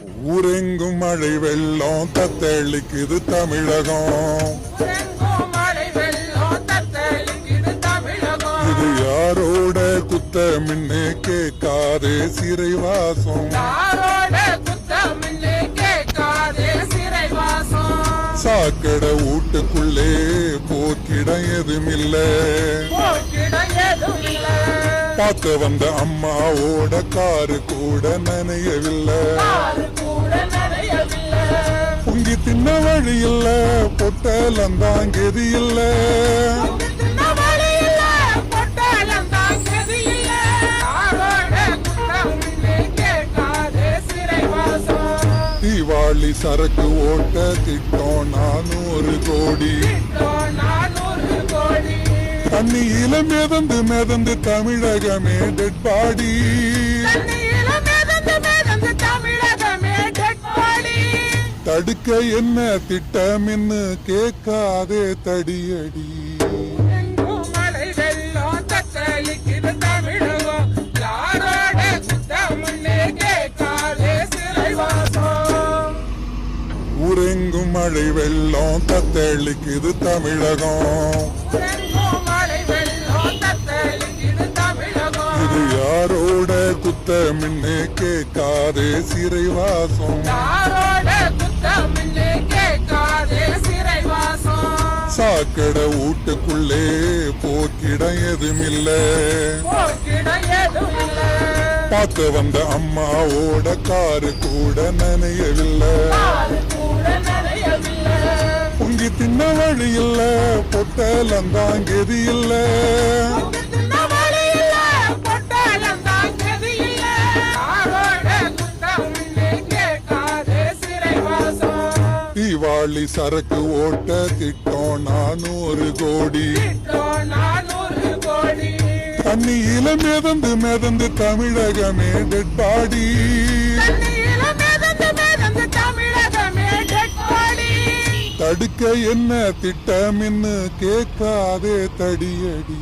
ஊரெங்கும் மழை வெள்ளம் தத்தளிக்குது தமிழகம். இது யாரோட யாரோட குத்தமில்லை கேட்காதே சிறைவாசம். சாக்கட வீட்டுக்குள்ளே போக்கிடம் எதுமில்ல போக்கிட ஏதும் இல்ல. பார்க்க வந்த அம்மாவோட காரு கூட நனையவில்லை. வழி இல்ல பொட்டலம் தான் கெதி இல்ல. தீபாவளி சரக்கு ஓட்ட திட்டம் நானூறு கோடி. தண்ணியில மிதந்து மிதந்து தமிழகமே டெட் பாடி. தடுக்க என்ன திட்டம்னு கேட்காதே தடியடி. எங்கும் மழை வெள்ளம் தத்தளிக்குது தமிழகம். இது யாரோட குத்தமின்னு கேட்காதே சிறைவாசம். கட வீட்டுக்குள்ளே போக்கிடம் எதுமில்ல. போக்கிட வந்த அம்மாவோட காரு கூட நனையவில்லை. யாரு பொங்கி தின்ன வழி இல்ல பொட்டலம் தான் கெதி இல்ல. தீபாவளி சரக்கு ஓட்ட திட்டம் நானூறு கோடி கோடி. தண்ணியில மிதந்து மிதந்து தமிழகமே டெட் பாடி தண்ணியில மிதந்து மிதந்து தமிழகமே dead body. தடுக்க என்ன திட்டம்னு கேட்காதே தடியடி